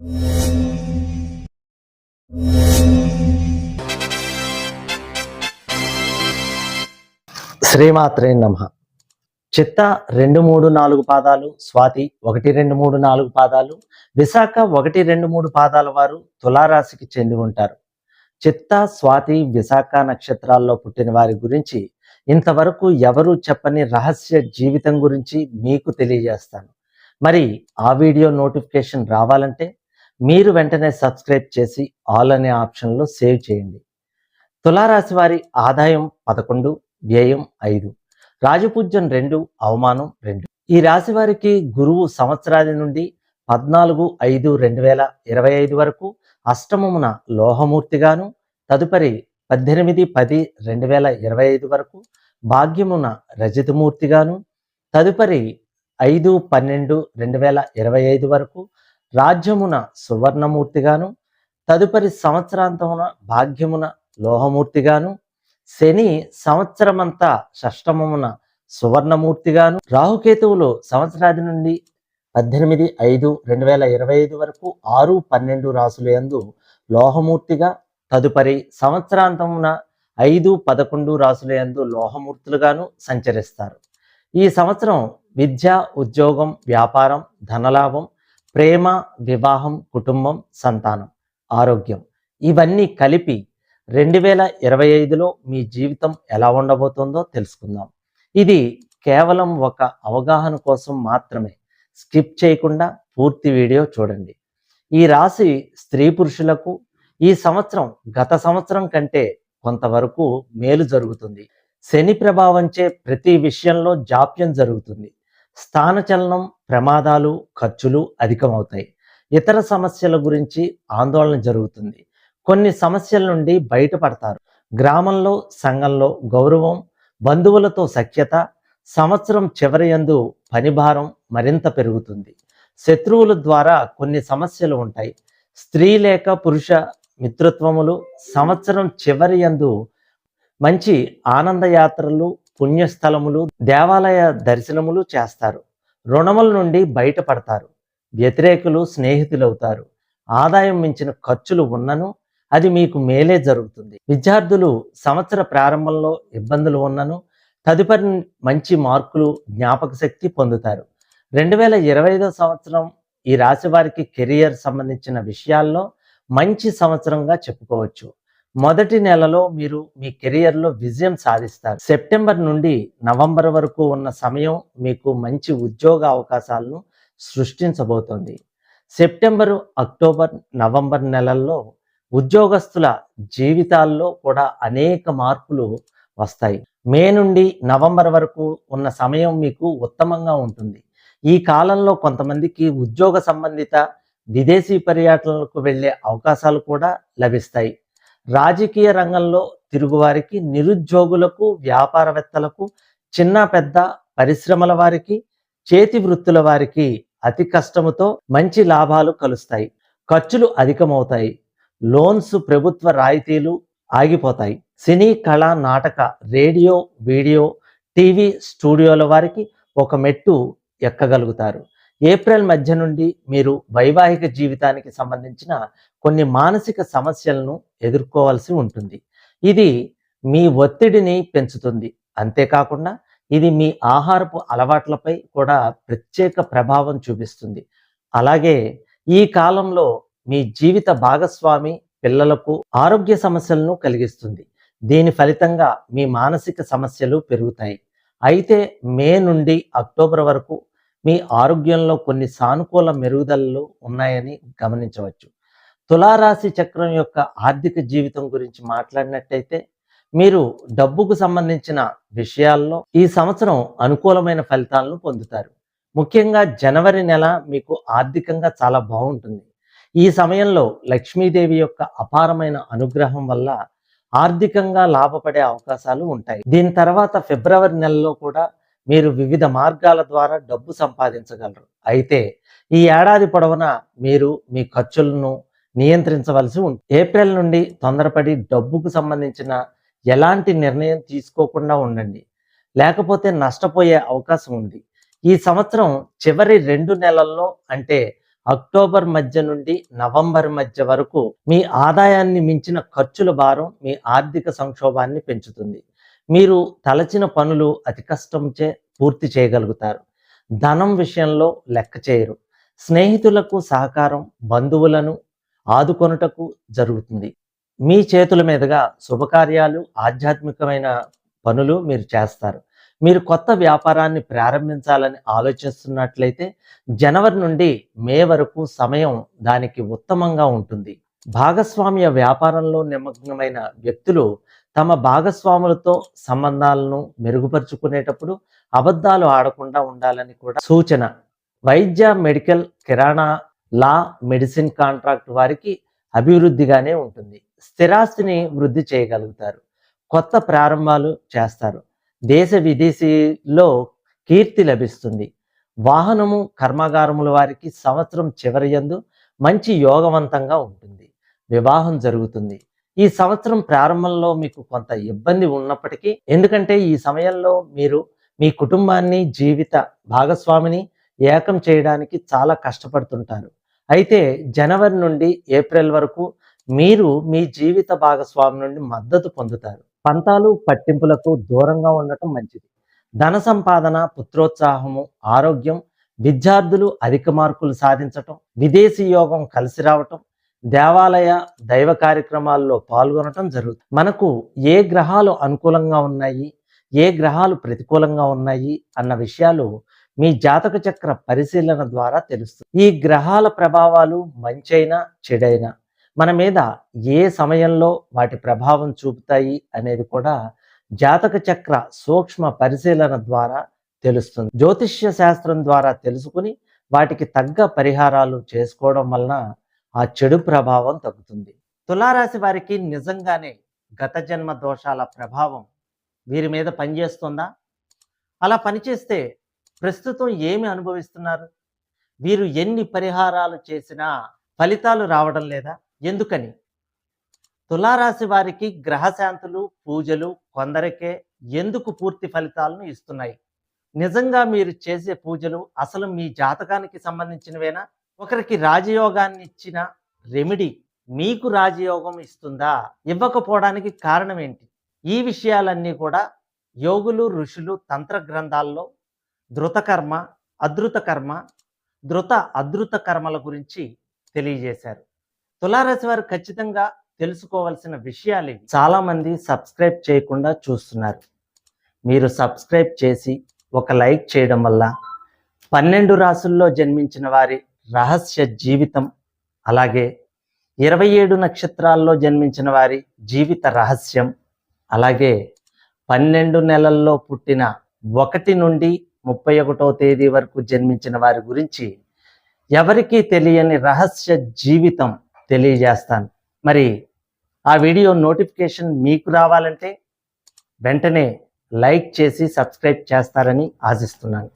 శ్రీమాత్రే నమ. చిత్త రెండు మూడు నాలుగు పాదాలు స్వాతి ఒకటి రెండు మూడు నాలుగు పాదాలు విశాఖ ఒకటి రెండు మూడు పాదాల వారు తులారాశికి చెంది ఉంటారు. చిత్త స్వాతి విశాఖ నక్షత్రాల్లో పుట్టిన వారి గురించి ఇంతవరకు ఎవరూ చెప్పని రహస్య జీవితం గురించి మీకు తెలియజేస్తాను. మరి ఆ వీడియో నోటిఫికేషన్ రావాలంటే మీరు వెంటనే సబ్స్క్రైబ్ చేసి ఆల్ అనే ఆప్షన్లో సేవ్ చేయండి. తులారాశి వారి ఆదాయం పదకొండు వ్యయం ఐదు రాజపూజ్యం రెండు అవమానం రెండు. ఈ రాశి వారికి గురువు సంవత్సరాది నుండి పద్నాలుగు ఐదు రెండు వేల ఇరవై ఐదు వరకు అష్టమమున లోహమూర్తిగాను తదుపరి పద్దెనిమిది పది రెండు వేల ఇరవై ఐదు వరకు భాగ్యమున రజతమూర్తిగాను తదుపరి ఐదు పన్నెండు రెండు వేల ఇరవై ఐదు వరకు రాజ్యమున సువర్ణమూర్తిగాను తదుపరి సంవత్సరాంతమున భాగ్యమున లోహమూర్తిగాను శని సంవత్సరమంతా షష్టమమున సువర్ణమూర్తిగాను రాహుకేతువులు సంవత్సరాది నుండి పద్దెనిమిది ఐదు రెండు వేల ఇరవై ఐదు వరకు ఆరు పన్నెండు రాసుల యందు లోహమూర్తిగా తదుపరి సంవత్సరాంతమున ఐదు పదకొండు రాసుల యందు లోహమూర్తులుగాను సంచరిస్తారు. ఈ సంవత్సరం విద్య ఉద్యోగం వ్యాపారం ధనలాభం ప్రేమ వివాహం కుటుంబం సంతానం ఆరోగ్యం ఇవన్నీ కలిపి రెండు వేల ఇరవై ఐదులో మీ జీవితం ఎలా ఉండబోతుందో తెలుసుకుందాం. ఇది కేవలం ఒక అవగాహన కోసం మాత్రమే. స్కిప్ చేయకుండా పూర్తి వీడియో చూడండి. ఈ రాశి స్త్రీ పురుషులకు ఈ సంవత్సరం గత సంవత్సరం కంటే కొంతవరకు మేలు జరుగుతుంది. శని ప్రభావంచే ప్రతి విషయంలో జాప్యం జరుగుతుంది. స్థానచలనం ప్రమాదాలు ఖర్చులు అధికమవుతాయి. ఇతర సమస్యల గురించి ఆందోళన జరుగుతుంది. కొన్ని సమస్యల నుండి బయటపడతారు. గ్రామంలో సంఘంలో గౌరవం బంధువులతో సఖ్యత సంవత్సరం చివరి యందు పనిభారం మరింత పెరుగుతుంది. శత్రువుల ద్వారా కొన్ని సమస్యలు ఉంటాయి. స్త్రీ లేక పురుష మిత్రత్వములు సంవత్సరం చివరి యందు మంచి ఆనందయాత్రలు పుణ్యస్థలములు దేవాలయ దర్శనములు చేస్తారు. రుణముల నుండి బయటపడతారు. వ్యతిరేకులు స్నేహితులవుతారు. ఆదాయం మించిన ఖర్చులు ఉన్నను అది మీకు మేలే జరుగుతుంది. విద్యార్థులు సంవత్సర ప్రారంభంలో ఇబ్బందులు ఉన్నను తదుపరి మంచి మార్కులు జ్ఞాపక శక్తి పొందుతారు. రెండు వేల ఇరవై ఐదో సంవత్సరం ఈ రాశి వారికి కెరియర్ సంబంధించిన విషయాల్లో మంచి సంవత్సరంగా చెప్పుకోవచ్చు. మొదటి నెలలో మీరు మీ కెరియర్లో విజయం సాధిస్తారు. సెప్టెంబర్ నుండి నవంబర్ వరకు ఉన్న సమయం మీకు మంచి ఉద్యోగ అవకాశాలను సృష్టించబోతోంది. సెప్టెంబరు అక్టోబర్ నవంబర్ నెలల్లో ఉద్యోగస్తుల జీవితాల్లో కూడా అనేక మార్పులు వస్తాయి. మే నుండి నవంబర్ వరకు ఉన్న సమయం మీకు ఉత్తమంగా ఉంటుంది. ఈ కాలంలో కొంతమందికి ఉద్యోగ సంబంధిత విదేశీ పర్యటనలకు వెళ్ళే అవకాశాలు కూడా లభిస్తాయి. రాజకీయ రంగంలో తిరుగువారికి నిరుద్యోగులకు వ్యాపారవేత్తలకు చిన్న పెద్ద పరిశ్రమల వారికి చేతి వృత్తుల వారికి అతి కష్టముతో మంచి లాభాలు కలుస్తాయి. ఖర్చులు అధికమవుతాయి. లోన్స్ ప్రభుత్వ రాయితీలు ఆగిపోతాయి. సినీ కళ నాటక రేడియో వీడియో టీవీ స్టూడియోల వారికి ఒక మెట్టు ఎక్కగలుగుతారు. ఏప్రిల్ మధ్య నుండి మీరు వైవాహిక జీవితానికి సంబంధించిన కొన్ని మానసిక సమస్యలను ఎదుర్కోవాల్సి ఉంటుంది. ఇది మీ ఒత్తిడిని పెంచుతుంది. అంతేకాకుండా ఇది మీ ఆహారపు అలవాట్లపై కూడా ప్రత్యేక ప్రభావం చూపిస్తుంది. అలాగే ఈ కాలంలో మీ జీవిత భాగస్వామి పిల్లలకు ఆరోగ్య సమస్యలను కలిగిస్తుంది. దీని ఫలితంగా మీ మానసిక సమస్యలు పెరుగుతాయి. అయితే మే నుండి అక్టోబర్ వరకు మీ ఆరోగ్యంలో కొన్ని సానుకూల మెరుగుదలలు ఉన్నాయని గమనించవచ్చు. తులారాశి చక్రం యొక్క ఆర్థిక జీవితం గురించి మాట్లాడినట్టయితే మీరు డబ్బుకు సంబంధించిన విషయాల్లో ఈ సంవత్సరం అనుకూలమైన ఫలితాలను పొందుతారు. ముఖ్యంగా జనవరి నెల మీకు ఆర్థికంగా చాలా బాగుంటుంది. ఈ సమయంలో లక్ష్మీదేవి యొక్క అపారమైన అనుగ్రహం వల్ల ఆర్థికంగా లాభపడే అవకాశాలు ఉంటాయి. దీని తర్వాత ఫిబ్రవరి నెలలో కూడా మీరు వివిధ మార్గాల ద్వారా డబ్బు సంపాదించగలరు. అయితే ఈ ఏడాది పొడవునా మీరు మీ ఖర్చులను నియంత్రించవలసి ఉంది ఏప్రిల్ నుండి తొందరపడి డబ్బుకు సంబంధించిన ఎలాంటి నిర్ణయం తీసుకోకుండా ఉండండి. లేకపోతే నష్టపోయే అవకాశం ఉంది. ఈ సంవత్సరం చివరి రెండు నెలల్లో అంటే అక్టోబర్ మధ్య నుండి నవంబర్ మధ్య వరకు మీ ఆదాయాన్ని మించిన ఖర్చుల భారం మీ ఆర్థిక సంక్షోభాన్ని పెంచుతుంది. మీరు తలచిన పనులు అతి కష్టంచే పూర్తి చేయగలుగుతారు. ధనం విషయంలో లెక్క చేయరు. స్నేహితులకు సహకారం బంధువులను ఆదుకొనుటకు జరుగుతుంది. మీ చేతుల మీదుగా శుభకార్యాలు ఆధ్యాత్మికమైన పనులు మీరు చేస్తారు. మీరు కొత్త వ్యాపారాన్ని ప్రారంభించాలని ఆలోచిస్తున్నట్లయితే జనవరి నుండి మే వరకు సమయం దానికి ఉత్తమంగా ఉంటుంది. భాగస్వామ్య వ్యాపారంలో నిమగ్నమైన వ్యక్తులు తమ భాగస్వాములతో సంబంధాలను మెరుగుపరుచుకునేటప్పుడు అబద్ధాలు ఆడకుండా ఉండాలని కూడా సూచన. వైద్య మెడికల్ కిరాణా లా మెడిసిన్ కాంట్రాక్ట్ వారికి అభివృద్ధిగానే ఉంటుంది. స్థిరాస్తిని వృద్ధి చేయగలుగుతారు. కొత్త ప్రారంభాలు చేస్తారు. దేశ విదేశీలో కీర్తి లభిస్తుంది. వాహనము కర్మాగారముల వారికి సంవత్సరం చివరి యందు మంచి యోగవంతంగా ఉంటుంది. వివాహం జరుగుతుంది. ఈ సంవత్సరం ప్రారంభంలో మీకు కొంత ఇబ్బంది ఉన్నప్పటికీ ఎందుకంటే ఈ సమయంలో మీరు మీ కుటుంబాన్ని జీవిత భాగస్వామిని ఏకం చేయడానికి చాలా కష్టపడుతుంటారు. అయితే జనవరి నుండి ఏప్రిల్ వరకు మీరు మీ జీవిత భాగస్వామి నుండి మద్దతు పొందుతారు. పంతాలు పట్టింపులకు దూరంగా ఉండటం మంచిది. ధన సంపాదన పుత్రోత్సాహము ఆరోగ్యం విద్యార్థులు అధిక మార్కులు సాధించటం విదేశీ యోగం కలిసి రావటం దేవాలయ దైవ కార్యక్రమాల్లో పాల్గొనటం జరుగుతుంది. మనకు ఏ గ్రహాలు అనుకూలంగా ఉన్నాయి ఏ గ్రహాలు ప్రతికూలంగా ఉన్నాయి అన్న విషయాలు మీ జాతక చక్ర పరిశీలన ద్వారా తెలుస్తుంది. ఈ గ్రహాల ప్రభావాలు మంచైనా చెడైనా మన మీద ఏ సమయంలో వాటి ప్రభావం చూపుతాయి అనేది కూడా జాతక చక్ర సూక్ష్మ పరిశీలన ద్వారా తెలుస్తుంది. జ్యోతిష్య శాస్త్రం ద్వారా తెలుసుకుని వాటికి తగ్గ పరిహారాలు చేసుకోవడం వలన ఆ చెడు ప్రభావం తగ్గుతుంది. తులారాశి వారికి నిజంగానే గత జన్మ దోషాల ప్రభావం వీరి మీద పనిచేస్తుందా? అలా పనిచేస్తే ప్రస్తుతం ఏమి అనుభవిస్తున్నారు? వీరు ఎన్ని పరిహారాలు చేసినా ఫలితాలు రావడం లేదా? ఎందుకని? తులారాశి వారికి గ్రహశాంతులు పూజలు కొందరికే ఎందుకు పూర్తి ఫలితాలను ఇస్తున్నాయి? నిజంగా మీరు చేసే పూజలు అసలు మీ జాతకానికి సంబంధించినవేనా? ఒకరికి రాజయోగాన్ని ఇచ్చిన రెమెడీ మీకు రాజయోగం ఇస్తుందా? ఇవ్వకపోవడానికి కారణం ఏంటి? ఈ విషయాలన్నీ కూడా యోగులు ఋషులు తంత్ర గ్రంథాల్లో ధృతకర్మ అధృత కర్మ ధృత అధృత కర్మల గురించి తెలియజేశారు. తులారాశి వారు ఖచ్చితంగా తెలుసుకోవాల్సిన విషయాలు చాలామంది సబ్స్క్రైబ్ చేయకుండా చూస్తున్నారు. మీరు సబ్స్క్రైబ్ చేసి ఒక లైక్ చేయడం వల్ల పన్నెండు రాసుల్లో జన్మించిన వారి రహస్య జీవితం. అలాగే ఇరవై ఏడు నక్షత్రాల్లో జన్మించిన వారి జీవిత రహస్యం. అలాగే పన్నెండు నెలల్లో పుట్టిన ఒకటి నుండి ముప్పై ఒకటో తేదీ వరకు జన్మించిన వారి గురించి ఎవరికీ తెలియని రహస్య జీవితం తెలియజేస్తాను. మరి ఆ వీడియో నోటిఫికేషన్ మీకు రావాలంటే వెంటనే లైక్ చేసి సబ్స్క్రైబ్ చేస్తారని ఆశిస్తున్నాను.